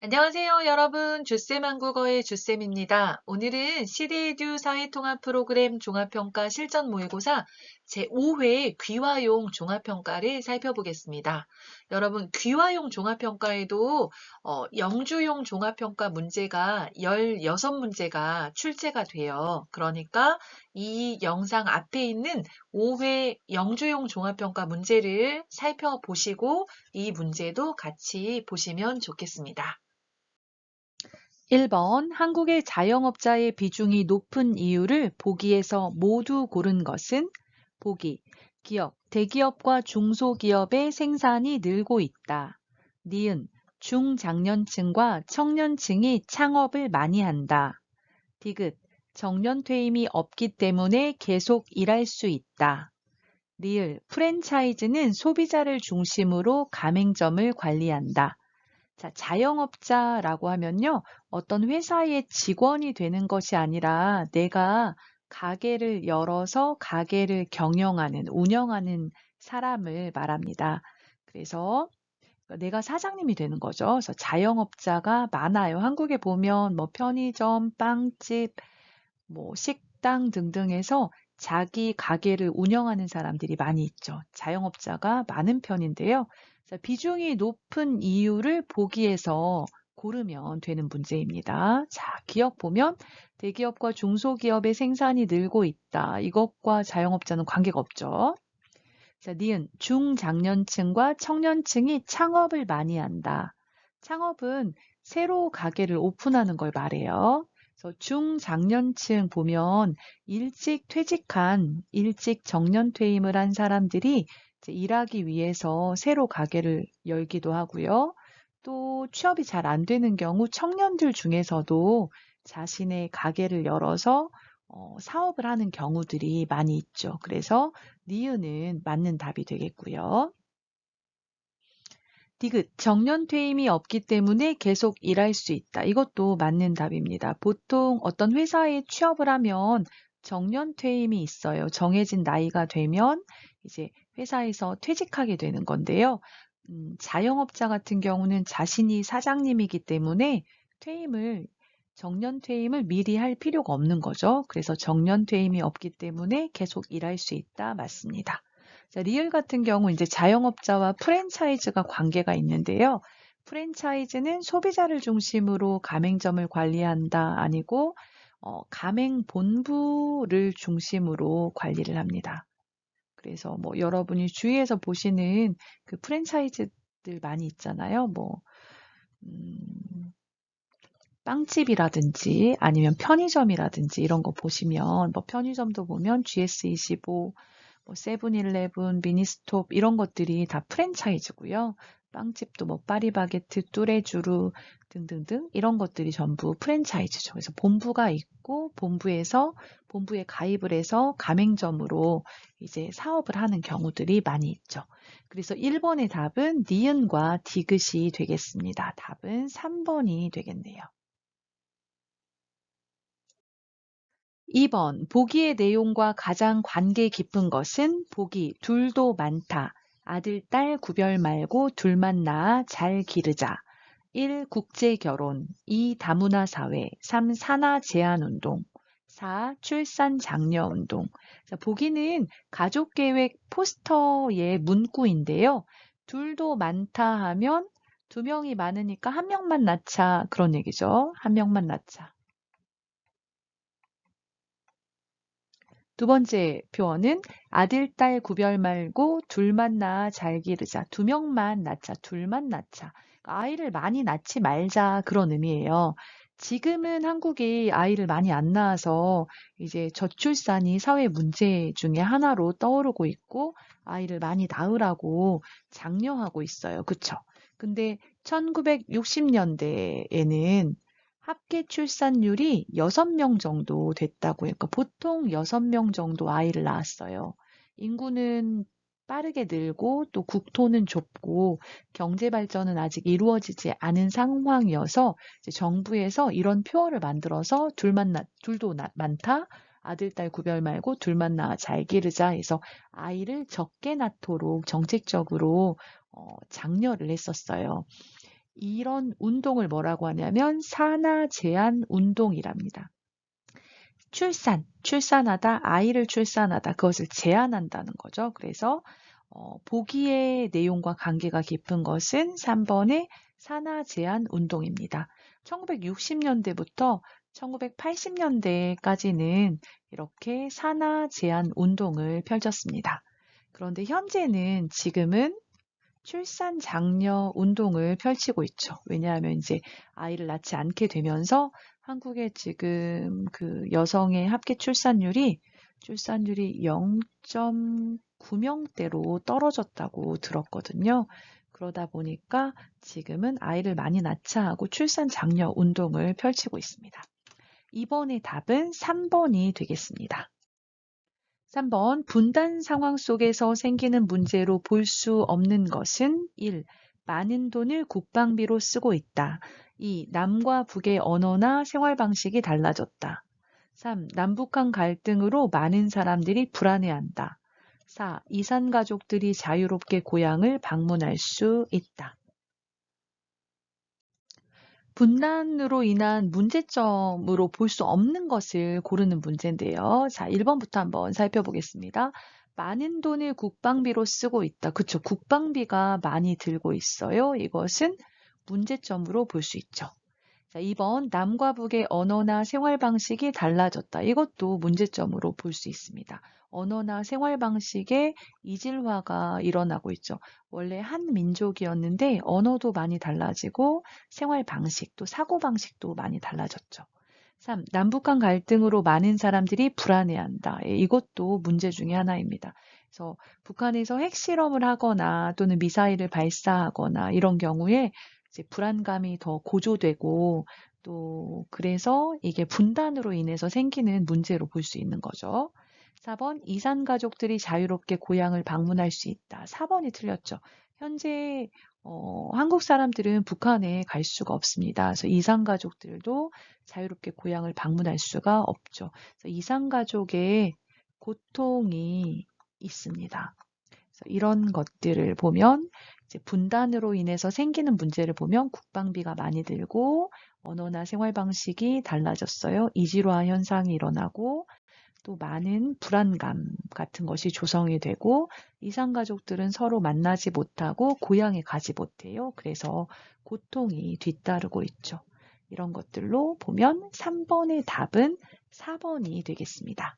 안녕하세요, 여러분. 주쌤 한국어의 주쌤입니다. 오늘은 시대에듀 사회통합 프로그램 종합평가 실전 모의고사 제5회 귀화용 종합평가를 살펴보겠습니다. 여러분, 귀화용 종합평가에도 어, 영주용 종합평가 문제가 16문제가 출제가 돼요. 그러니까 이 영상 앞에 있는 5회 영주용 종합평가 문제를 살펴보시고 이 문제도 같이 보시면 좋겠습니다. 1번 한국의 자영업자의 비중이 높은 이유를 보기에서 모두 고른 것은 보기 기업, 대기업과 중소기업의 생산이 늘고 있다. 니은 중장년층과 청년층이 창업을 많이 한다. 디귿 정년 퇴임이 없기 때문에 계속 일할 수 있다. 리을 프랜차이즈는 소비자를 중심으로 가맹점을 관리한다. 자, 자영업자라고 하면요. 어떤 회사의 직원이 되는 것이 아니라 내가 가게를 열어서 가게를 경영하는, 운영하는 사람을 말합니다. 그래서 내가 사장님이 되는 거죠. 그래서 자영업자가 많아요. 한국에 보면 뭐 편의점, 빵집, 뭐 식당 등등에서 자기 가게를 운영하는 사람들이 많이 있죠. 자영업자가 많은 편인데요. 비중이 높은 이유를 보기에서 고르면 되는 문제입니다. 자, 기업 보면 대기업과 중소기업의 생산이 늘고 있다. 이것과 자영업자는 관계가 없죠. 자, 니은 중장년층과 청년층이 창업을 많이 한다. 창업은 새로 가게를 오픈하는 걸 말해요. 그래서 중장년층 보면 일찍 퇴직한, 일찍 정년 퇴임을 한 사람들이 일하기 위해서 새로 가게를 열기도 하고요. 또 취업이 잘 안 되는 경우 청년들 중에서도 자신의 가게를 열어서 어, 사업을 하는 경우들이 많이 있죠. 그래서 니은은 맞는 답이 되겠고요. 디귿, 정년 퇴임이 없기 때문에 계속 일할 수 있다. 이것도 맞는 답입니다. 보통 어떤 회사에 취업을 하면 정년 퇴임이 있어요. 정해진 나이가 되면 이제 회사에서 퇴직하게 되는 건데요. 음, 자영업자 같은 경우는 자신이 사장님이기 때문에 퇴임을 정년 퇴임을 미리 할 필요가 없는 거죠. 그래서 정년 퇴임이 없기 때문에 계속 일할 수 있다 맞습니다. 자, 리얼 같은 경우 이제 자영업자와 프랜차이즈가 관계가 있는데요. 프랜차이즈는 소비자를 중심으로 가맹점을 관리한다 아니고 어, 가맹 본부를 중심으로 관리를 합니다. 그래서 뭐 여러분이 주위에서 보시는 그 프랜차이즈들 많이 있잖아요. 뭐, 음, 빵집이라든지 아니면 편의점이라든지 이런 거 보시면 뭐 편의점도 보면 GS25, 뭐 세븐일레븐, 미니스톱 이런 것들이 다 프랜차이즈고요. 빵집도 뭐 파리바게트, 뚜레쥬르 등등등 이런 것들이 전부 프랜차이즈죠. 그래서 본부가 있고 본부에서 본부에 가입을 해서 가맹점으로 이제 사업을 하는 경우들이 많이 있죠. 그래서 1번의 답은 니은과 디귿이 되겠습니다. 답은 3번이 되겠네요. 2번 보기의 내용과 가장 관계 깊은 것은 보기 둘도 많다. 아들, 딸 구별 말고 둘만 낳아 잘 기르자. 1. 국제 결혼 2. 다문화 사회 3. 산하 제한 운동 4. 출산 장려 운동 보기는 가족 계획 포스터의 문구인데요. 둘도 많다 하면 두 명이 많으니까 한 명만 낳자 그런 얘기죠. 한 명만 낳자. 두 번째 표현은 아들, 딸 구별 말고 둘만 낳아 잘 기르자. 두 명만 낳자. 둘만 낳자. 아이를 많이 낳지 말자. 그런 의미예요. 지금은 한국이 아이를 많이 안 낳아서 이제 저출산이 사회 문제 중에 하나로 떠오르고 있고 아이를 많이 낳으라고 장려하고 있어요. 그쵸? 근데 1960년대에는 합계 출산율이 6명 정도 됐다고 해요. 그러니까 보통 6명 정도 아이를 낳았어요. 인구는 빠르게 늘고 또 국토는 좁고 경제 발전은 아직 이루어지지 않은 상황이어서 정부에서 이런 표어를 만들어서 둘만 낳, 둘도 낳, 많다. 아들, 딸 구별 말고 둘만 낳아 잘 기르자 해서 아이를 적게 낳도록 정책적으로 어, 장려를 했었어요. 이런 운동을 뭐라고 하냐면 산하 제한 운동이랍니다. 출산, 출산하다, 아이를 출산하다, 그것을 제한한다는 거죠. 그래서 어, 보기의 내용과 관계가 깊은 것은 3번의 산하 제한 운동입니다. 1960년대부터 1980년대까지는 이렇게 산하 제한 운동을 펼쳤습니다. 그런데 현재는 지금은 출산 장려 운동을 펼치고 있죠. 왜냐하면 이제 아이를 낳지 않게 되면서 한국의 지금 그 여성의 합계 출산율이 출산율이 0.9명대로 떨어졌다고 들었거든요. 그러다 보니까 지금은 아이를 많이 낳자 하고 출산 장려 운동을 펼치고 있습니다. 이번의 답은 3번이 되겠습니다. 3번 분단 상황 속에서 생기는 문제로 볼 수 없는 것은 1. 많은 돈을 국방비로 쓰고 있다. 2. 남과 북의 언어나 생활 방식이 달라졌다. 3. 남북한 갈등으로 많은 사람들이 불안해한다. 4. 이산 가족들이 자유롭게 고향을 방문할 수 있다. 분단으로 인한 문제점으로 볼 수 없는 것을 고르는 문제인데요. 자, 1번부터 한번 살펴보겠습니다. 많은 돈을 국방비로 쓰고 있다. 그쵸. 국방비가 많이 들고 있어요. 이것은 문제점으로 볼 수 있죠. 자, 2번 남과 북의 언어나 생활 방식이 달라졌다. 이것도 문제점으로 볼 수 있습니다. 언어나 생활 방식의 이질화가 일어나고 있죠. 원래 한 민족이었는데 언어도 많이 달라지고 생활 방식도 사고 방식도 많이 달라졌죠. 3. 남북한 갈등으로 많은 사람들이 불안해한다. 예, 이것도 문제 중의 하나입니다. 그래서 북한에서 핵실험을 하거나 또는 미사일을 발사하거나 이런 경우에 불안감이 더 고조되고 또 그래서 이게 분단으로 인해서 생기는 문제로 볼 수 있는 거죠. 4번 이산 가족들이 자유롭게 고향을 방문할 수 있다. 4번이 틀렸죠. 현재 어, 한국 사람들은 북한에 갈 수가 없습니다. 그래서 이산 가족들도 자유롭게 고향을 방문할 수가 없죠. 이산 가족의 고통이 있습니다. 이런 것들을 보면 분단으로 인해서 생기는 문제를 보면 국방비가 많이 들고 언어나 생활 방식이 달라졌어요. 이질화 현상이 일어나고 또 많은 불안감 같은 것이 조성이 되고 이상 가족들은 서로 만나지 못하고 고향에 가지 못해요. 그래서 고통이 뒤따르고 있죠. 이런 것들로 보면 3번의 답은 4번이 되겠습니다.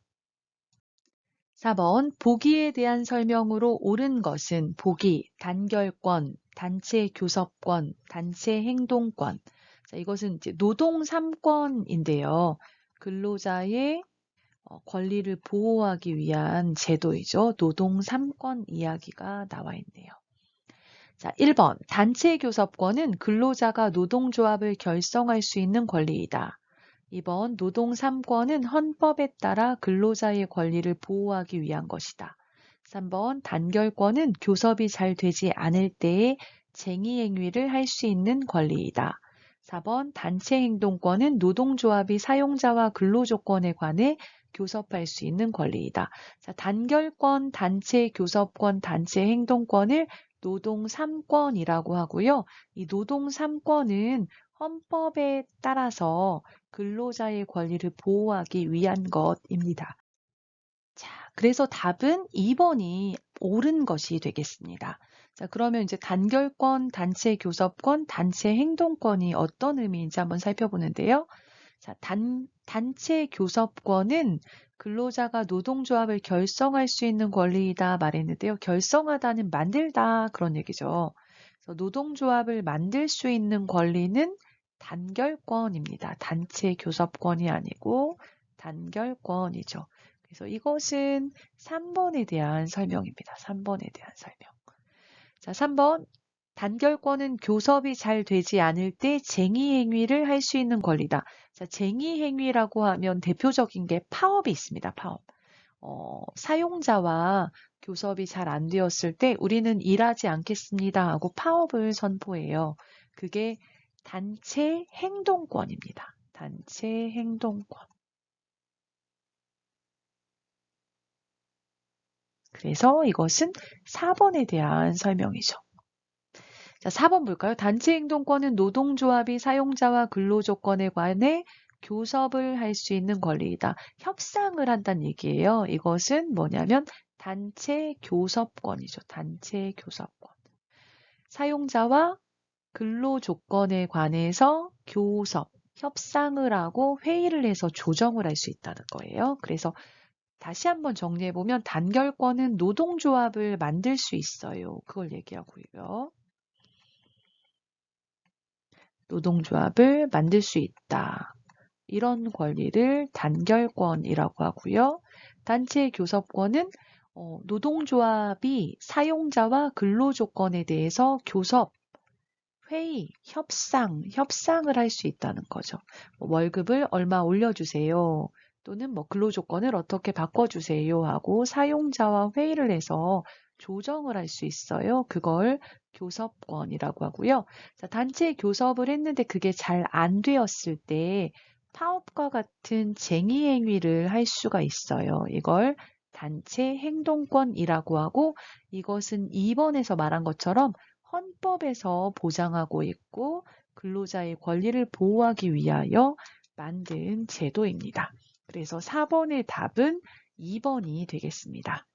4번 보기에 대한 설명으로 옳은 것은 보기, 단결권, 단체 교섭권, 단체 행동권. 자, 이것은 노동 3권인데요. 근로자의 어, 권리를 보호하기 위한 제도이죠. 노동 3권 이야기가 나와 있네요. 자, 1번. 단체 교섭권은 근로자가 노동조합을 결성할 수 있는 권리이다. 2번. 노동 3권은 헌법에 따라 근로자의 권리를 보호하기 위한 것이다. 3번. 단결권은 교섭이 잘 되지 않을 때에 쟁의 행위를 할 수 있는 권리이다. 4번. 단체 행동권은 노동조합이 사용자와 근로조건에 관해 교섭할 수 있는 권리이다. 자, 단결권, 단체 교섭권, 단체 행동권을 노동 3권이라고 하고요. 이 노동 3권은 헌법에 따라서 근로자의 권리를 보호하기 위한 것입니다. 자, 그래서 답은 2번이 옳은 것이 되겠습니다. 자, 그러면 이제 단결권, 단체 교섭권, 단체 행동권이 어떤 의미인지 한번 살펴보는데요. 자, 단, 단체 교섭권은 근로자가 노동조합을 결성할 수 있는 권리이다 말했는데요. 결성하다는 만들다 그런 얘기죠. 노동조합을 만들 수 있는 권리는 단결권입니다. 단체 교섭권이 아니고 단결권이죠. 그래서 이것은 3번에 대한 설명입니다. 3번에 대한 설명. 자, 3번 단결권은 교섭이 잘 되지 않을 때 쟁의 행위를 할 수 있는 권리다. 자, 쟁의 행위라고 하면 대표적인 게 파업이 있습니다. 파업. 어, 사용자와 교섭이 잘 안 되었을 때 우리는 일하지 않겠습니다 하고 파업을 선포해요. 그게 단체 행동권입니다. 단체 행동권. 그래서 이것은 4번에 대한 설명이죠. 자, 4번 볼까요? 단체 행동권은 노동조합이 사용자와 근로조건에 관해 교섭을 할 수 있는 권리이다. 협상을 한다는 얘기예요. 이것은 뭐냐면 단체 교섭권이죠. 단체 교섭권. 사용자와 근로조건에 관해서 교섭, 협상을 하고 회의를 해서 조정을 할 수 있다는 거예요. 그래서 다시 한번 정리해보면 단결권은 노동조합을 만들 수 있어요. 그걸 얘기하고요. 노동조합을 만들 수 있다. 이런 권리를 단결권이라고 하고요. 단체 교섭권은 어, 노동조합이 사용자와 근로조건에 대해서 교섭, 회의, 협상, 협상을 할 수 있다는 거죠. 뭐 월급을 얼마 올려주세요. 또는 뭐 근로조건을 어떻게 바꿔주세요 하고 사용자와 회의를 해서 조정을 할 수 있어요. 그걸 교섭권이라고 하고요. 자, 단체 교섭을 했는데 그게 잘 안 되었을 때 파업과 같은 쟁의 행위를 할 수가 있어요. 이걸 단체 행동권이라고 하고 이것은 2번에서 말한 것처럼 헌법에서 보장하고 있고 근로자의 권리를 보호하기 위하여 만든 제도입니다. 그래서 4번의 답은 2번이 되겠습니다.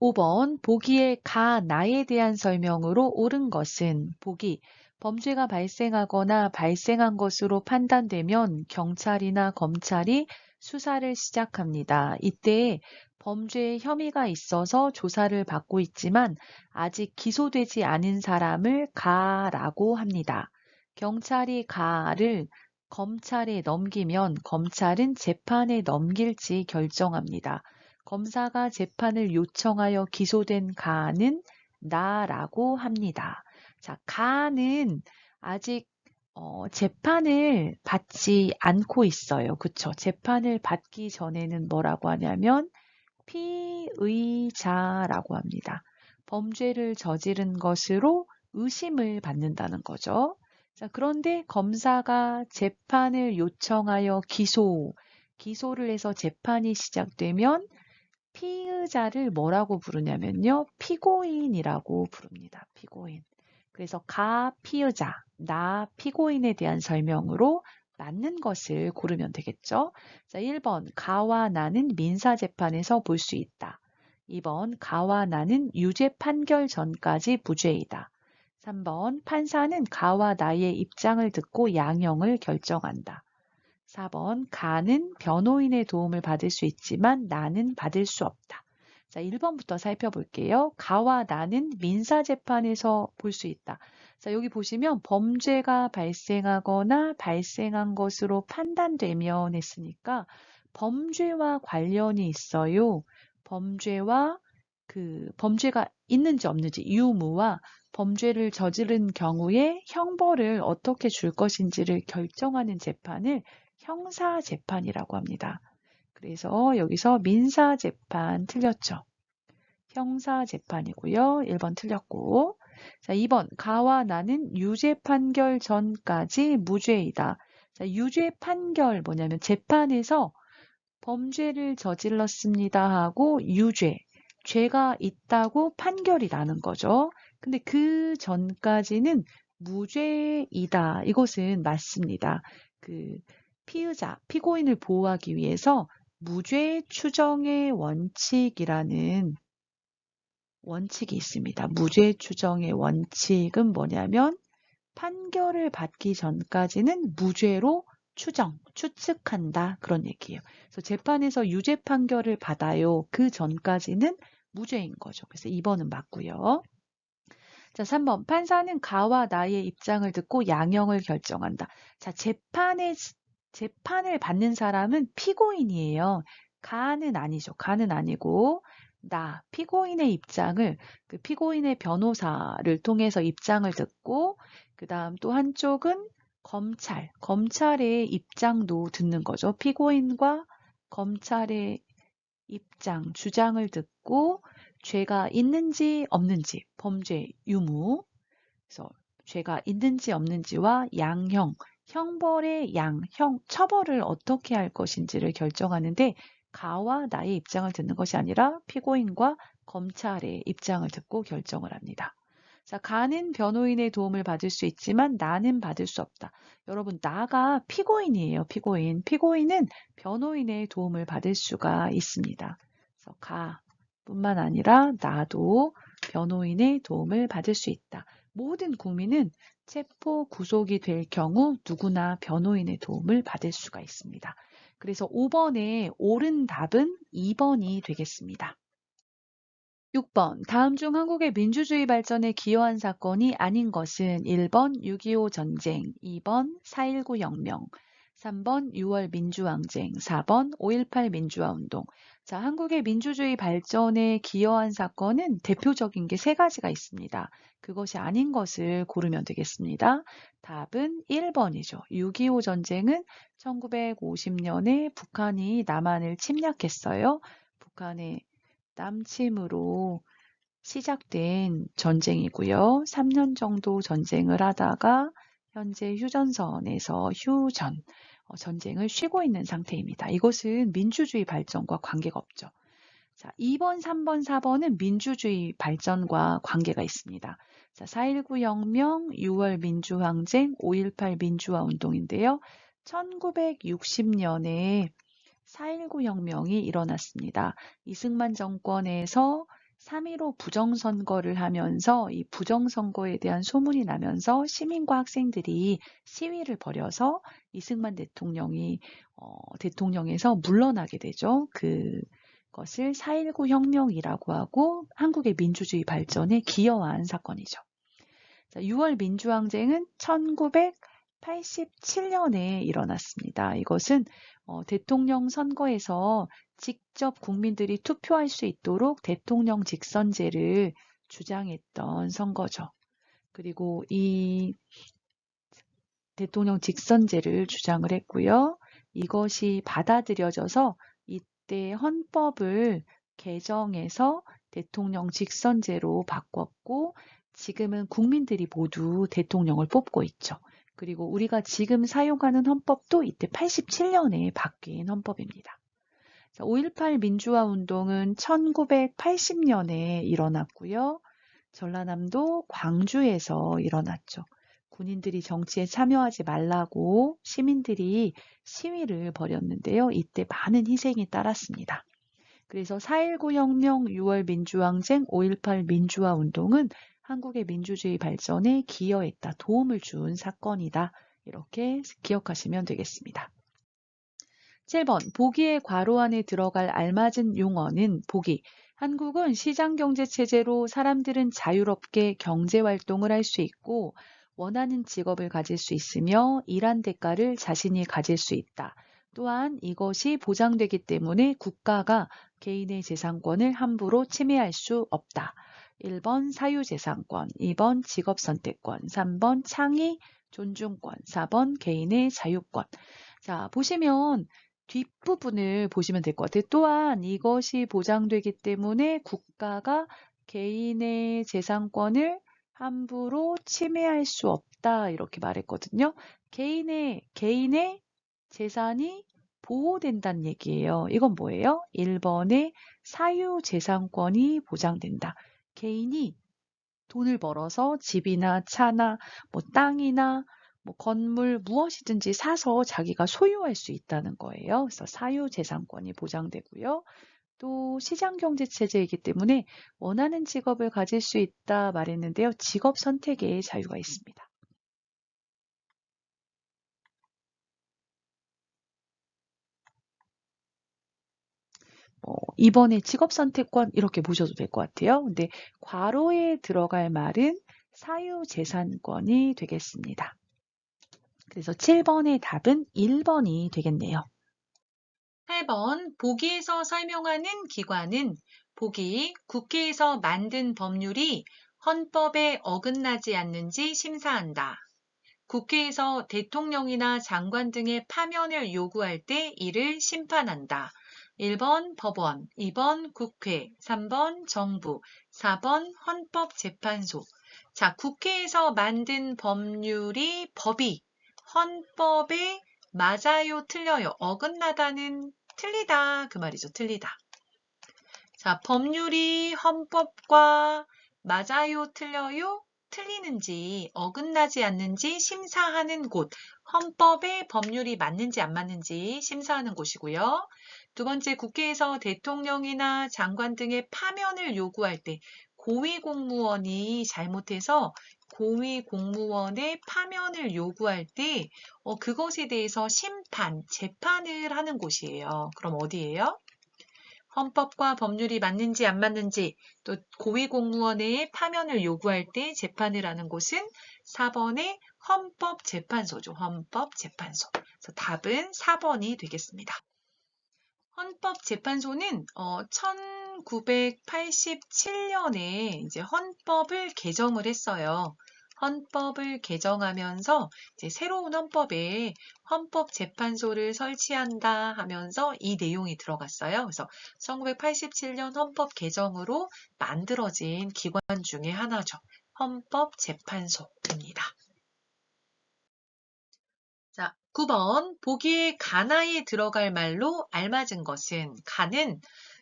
5번 보기에 가 나에 대한 설명으로 옳은 것은 보기 범죄가 발생하거나 발생한 것으로 판단되면 경찰이나 검찰이 수사를 시작합니다. 이때 범죄의 혐의가 있어서 조사를 받고 있지만 아직 기소되지 않은 사람을 가라고 합니다. 경찰이 가를 검찰에 넘기면 검찰은 재판에 넘길지 결정합니다. 검사가 재판을 요청하여 기소된 가는 나라고 합니다. 자, 가는 아직 어, 재판을 받지 않고 있어요. 그쵸? 재판을 받기 전에는 뭐라고 하냐면 피의자라고 합니다. 범죄를 저지른 것으로 의심을 받는다는 거죠. 자, 그런데 검사가 재판을 요청하여 기소, 기소를 해서 재판이 시작되면 피의자를 뭐라고 부르냐면요. 피고인이라고 부릅니다. 피고인. 그래서 가 피의자, 나 피고인에 대한 설명으로 맞는 것을 고르면 되겠죠. 자, 1번 가와 나는 민사재판에서 볼 수 있다. 2번 가와 나는 유죄 판결 전까지 무죄이다. 3번 판사는 가와 나의 입장을 듣고 양형을 결정한다. 4번 가는 변호인의 도움을 받을 수 있지만 나는 받을 수 없다. 자, 1번부터 살펴볼게요. 가와 나는 민사재판에서 볼 수 있다. 자, 여기 보시면 범죄가 발생하거나 발생한 것으로 판단되면 했으니까 범죄와 관련이 있어요. 범죄와 그 범죄가 있는지 없는지 유무와 범죄를 저지른 경우에 형벌을 어떻게 줄 것인지를 결정하는 재판을 형사 재판이라고 합니다. 그래서 여기서 민사 재판 틀렸죠. 형사 재판이고요. 1번 틀렸고 자 2번 가와 나는 유죄 판결 전까지 무죄이다. 자, 유죄 판결 뭐냐면 재판에서 범죄를 저질렀습니다 하고 유죄, 죄가 있다고 판결이 나는 거죠. 근데 그 전까지는 무죄이다. 이것은 맞습니다. 그 피의자, 피고인을 보호하기 위해서 무죄 추정의 원칙이라는 원칙이 있습니다. 무죄 추정의 원칙은 뭐냐면 판결을 받기 전까지는 무죄로 추정, 추측한다 그런 얘기예요. 그래서 재판에서 유죄 판결을 받아요. 그 전까지는 무죄인 거죠. 그래서 2번은 맞고요. 자, 3번 판사는 가와 나의 입장을 듣고 양형을 결정한다. 자, 재판에 재판을 받는 사람은 피고인이에요. 가는 아니죠. 가는 아니고 나 피고인의 입장을 그 피고인의 변호사를 통해서 입장을 듣고 그다음 또 한쪽은 검찰, 검찰의 입장도 듣는 거죠. 피고인과 검찰의 입장, 주장을 듣고 죄가 있는지 없는지, 범죄 유무, 그래서 죄가 있는지 없는지와 양형, 형벌의 양, 형, 처벌을 어떻게 할 것인지를 결정하는데 가와 나의 입장을 듣는 것이 아니라 피고인과 검찰의 입장을 듣고 결정을 합니다. 자, 가는 변호인의 도움을 받을 수 있지만 나는 받을 수 없다. 여러분, 나가 피고인이에요. 피고인. 피고인은 변호인의 도움을 받을 수가 있습니다. 그래서 가 뿐만 아니라 나도 변호인의 도움을 받을 수 있다. 모든 국민은 체포 구속이 될 경우 누구나 변호인의 도움을 받을 수가 있습니다. 그래서 5번의 옳은 답은 2번이 되겠습니다. 6번. 다음 중 한국의 민주주의 발전에 기여한 사건이 아닌 것은 1번 6.25 전쟁, 2번 4.19 혁명, 3번 6월 민주항쟁, 4번 5.18 민주화 운동. 자, 한국의 민주주의 발전에 기여한 사건은 대표적인 게 세 가지가 있습니다. 그것이 아닌 것을 고르면 되겠습니다. 답은 1번이죠. 6.25 전쟁은 1950년에 북한이 남한을 침략했어요. 북한의 남침으로 시작된 전쟁이고요. 3년 정도 전쟁을 하다가 현재 휴전선에서 휴전, 어, 전쟁을 쉬고 있는 상태입니다. 이것은 민주주의 발전과 관계가 없죠. 자, 2번, 3번, 4번은 민주주의 발전과 관계가 있습니다. 자, 4.19 혁명, 6월 민주항쟁, 5.18 민주화 운동인데요. 1960년에 4.19 혁명이 일어났습니다. 이승만 정권에서 3.15 부정선거를 하면서 이 부정선거에 대한 소문이 나면서 시민과 학생들이 시위를 벌여서 이승만 대통령이 어, 대통령에서 물러나게 되죠. 그것을 4.19 혁명이라고 하고 한국의 민주주의 발전에 기여한 사건이죠. 자, 6월 민주항쟁은 1987년에 일어났습니다. 이것은 어, 대통령 선거에서 직접 국민들이 투표할 수 있도록 대통령 직선제를 주장했던 선거죠. 그리고 이 대통령 직선제를 주장을 했고요. 이것이 받아들여져서 이때 헌법을 개정해서 대통령 직선제로 바꿨고 지금은 국민들이 모두 대통령을 뽑고 있죠. 그리고 우리가 지금 사용하는 헌법도 이때 87년에 바뀐 헌법입니다. 5.18 민주화 운동은 1980년에 일어났고요. 전라남도 광주에서 일어났죠. 군인들이 정치에 참여하지 말라고 시민들이 시위를 벌였는데요. 이때 많은 희생이 따랐습니다. 그래서 4.19 혁명, 6월 민주항쟁, 5.18 민주화 운동은 한국의 민주주의 발전에 기여했다, 도움을 준 사건이다. 이렇게 기억하시면 되겠습니다. 7번 보기의 괄호 안에 들어갈 알맞은 용어는 보기. 한국은 시장 경제 체제로 사람들은 자유롭게 경제 활동을 할 수 있고 원하는 직업을 가질 수 있으며 일한 대가를 자신이 가질 수 있다. 또한 이것이 보장되기 때문에 국가가 개인의 재산권을 함부로 침해할 수 없다. 1번 사유재산권, 2번 직업선택권, 3번 창의 존중권, 4번 개인의 자유권. 자, 보시면 뒷부분을 보시면 될 것 같아요. 또한 이것이 보장되기 때문에 국가가 개인의 재산권을 함부로 침해할 수 없다. 이렇게 말했거든요. 개인의, 개인의 재산이 보호된다는 얘기예요. 이건 뭐예요? 1번의 사유 재산권이 보장된다. 개인이 돈을 벌어서 집이나 차나 뭐 땅이나 뭐 건물 무엇이든지 사서 자기가 소유할 수 있다는 거예요. 그래서 사유재산권이 보장되고요. 또 시장경제체제이기 때문에 원하는 직업을 가질 수 있다 말했는데요. 직업 선택의 자유가 있습니다. 어, 이번에 직업 선택권 이렇게 보셔도 될 것 같아요. 근데 괄호에 들어갈 말은 사유재산권이 되겠습니다. 그래서 7번의 답은 1번이 되겠네요. 8번 보기에서 설명하는 기관은 보기 국회에서 만든 법률이 헌법에 어긋나지 않는지 심사한다. 국회에서 대통령이나 장관 등의 파면을 요구할 때 이를 심판한다. 1번 법원, 2번 국회, 3번 정부, 4번 헌법재판소. 자, 국회에서 만든 법률이 법이 헌법에 맞아요, 틀려요. 어긋나다는 틀리다. 그 말이죠. 틀리다. 자, 법률이 헌법과 맞아요, 틀려요? 틀리는지 어긋나지 않는지 심사하는 곳, 헌법에 법률이 맞는지 안 맞는지 심사하는 곳이고요. 두 번째, 국회에서 대통령이나 장관 등의 파면을 요구할 때 고위 공무원이 잘못해서 고위 공무원의 파면을 요구할 때 어, 그것에 대해서 심판, 재판을 하는 곳이에요. 그럼 어디예요? 헌법과 법률이 맞는지 안 맞는지 또 고위 공무원의 파면을 요구할 때 재판을 하는 곳은 4번의 헌법재판소죠. 헌법재판소. 그래서 답은 4번이 되겠습니다. 헌법재판소는 어, 1987년에 이제 헌법을 개정을 했어요. 헌법을 개정하면서 새로운 헌법에 헌법재판소를 설치한다 하면서 이 내용이 들어갔어요. 그래서 1987년 헌법 개정으로 만들어진 기관 중에 하나죠. 헌법재판소입니다. 자, 9번 보기에 가나에 들어갈 말로 알맞은 것은 가는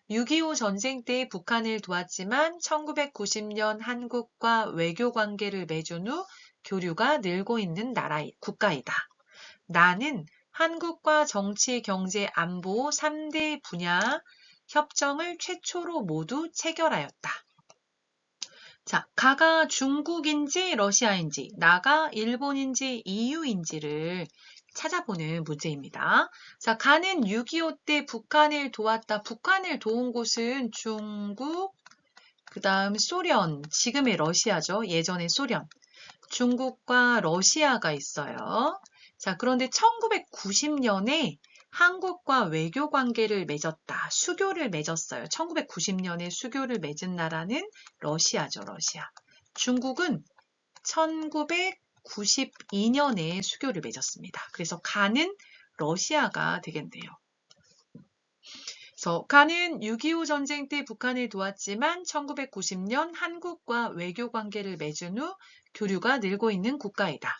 6.25 전쟁 때 북한을 도왔지만 1990년 한국과 외교 관계를 맺은 후 교류가 늘고 있는 나라, 국가이다. 나는 한국과 정치, 경제, 안보 3대 분야 협정을 최초로 모두 체결하였다. 자, 가가 중국인지 러시아인지, 나가 일본인지 EU인지를 찾아보는 문제입니다. 자, 가는 6.25 때 북한을 도왔다. 북한을 도운 곳은 중국, 그 다음 소련, 지금의 러시아죠. 예전의 소련. 중국과 러시아가 있어요. 자, 그런데 1990년에 한국과 외교 관계를 맺었다. 수교를 맺었어요. 1990년에 수교를 맺은 나라는 러시아죠, 러시아. 중국은 1992년에 수교를 맺었습니다. 그래서 가는 러시아가 되겠네요. 그래서 가는 6.25 전쟁 때 북한을 도왔지만 1990년 한국과 외교 관계를 맺은 후 교류가 늘고 있는 국가이다.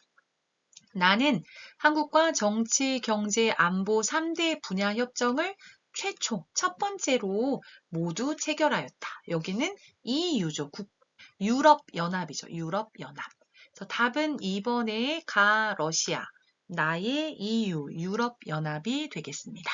나는 한국과 정치, 경제, 안보 3대 분야 협정을 최초, 첫 번째로 모두 체결하였다. 여기는 EU죠. 유럽연합이죠. 유럽연합. 그래서 답은 2번의 가 러시아, 나의 EU, 유럽 연합이 되겠습니다.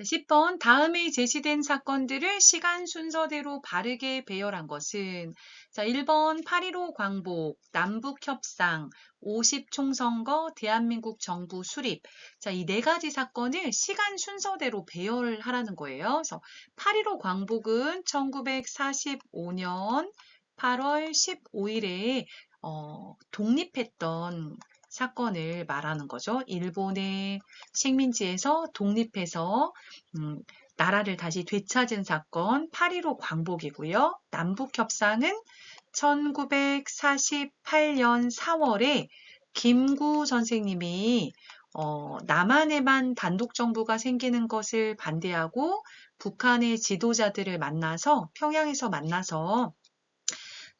10번. 다음에 제시된 사건들을 시간 순서대로 바르게 배열한 것은 자 1번. 8.15 광복, 남북협상, 50 총선거, 대한민국 정부 수립. 자 이 네 가지 사건을 시간 순서대로 배열하라는 거예요. 그래서 8.15 광복은 1945년 8월 15일에 어, 독립했던 사건을 말하는 거죠. 일본의 식민지에서 독립해서 음, 나라를 다시 되찾은 사건 8.15 광복이고요. 남북협상은 1948년 4월에 김구 선생님이 어, 남한에만 단독 정부가 생기는 것을 반대하고 북한의 지도자들을 만나서 평양에서 만나서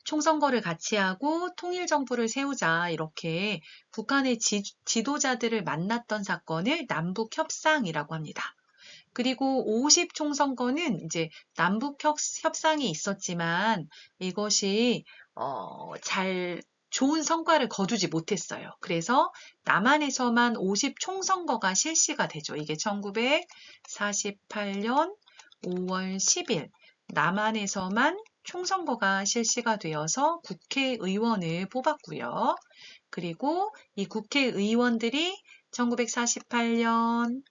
총선거를 같이 하고 통일정부를 세우자 이렇게 북한의 지, 지도자들을 만났던 사건을 남북협상이라고 합니다. 그리고 50 총선거는 이제 남북 협상이 있었지만 이것이 어, 잘 좋은 성과를 거두지 못했어요. 그래서 남한에서만 50 총선거가 실시가 되죠. 이게 1948년 5월 10일 남한에서만 총선거가 실시가 되어서 국회의원을 뽑았고요. 그리고 이 국회의원들이 1948년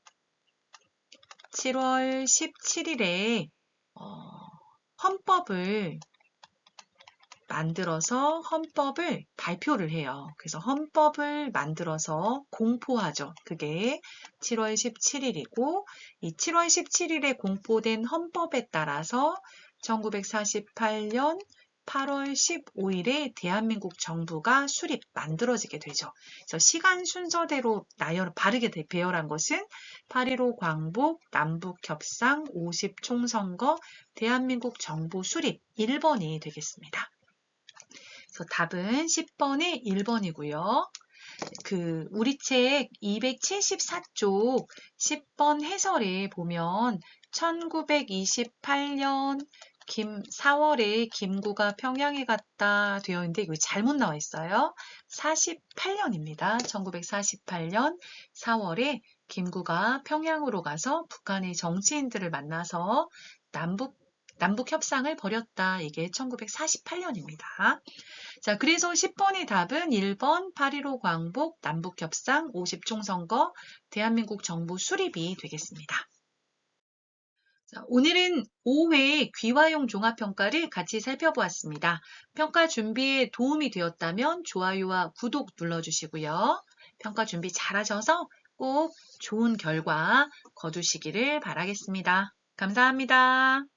7월 17일에 어, 헌법을 만들어서 헌법을 발표를 해요. 그래서 헌법을 만들어서 공포하죠. 그게 7월 17일이고 이 7월 17일에 공포된 헌법에 따라서 1948년 8월 15일에 대한민국 정부가 수립, 만들어지게 되죠. 그래서 시간 순서대로 나열, 바르게 배열한 것은 8.15 광복, 남북 협상, 50 총선거, 대한민국 정부 수립 1번이 되겠습니다. 그래서 답은 10번의 1번이고요. 그 우리 책 274쪽 10번 해설에 보면 1928년 김 4월에 김구가 평양에 갔다 되어 있는데 이거 잘못 나와 있어요. 48년입니다. 1948년 4월에 김구가 평양으로 가서 북한의 정치인들을 만나서 남북 남북 협상을 벌였다. 이게 1948년입니다. 자, 그래서 10번의 답은 1번 8.15 광복, 남북 협상, 50총 선거, 대한민국 정부 수립이 되겠습니다. 자, 오늘은 5회 귀화용 종합평가를 같이 살펴보았습니다. 평가 준비에 도움이 되었다면 좋아요와 구독 눌러주시고요. 평가 준비 잘하셔서 꼭 좋은 결과 거두시기를 바라겠습니다. 감사합니다.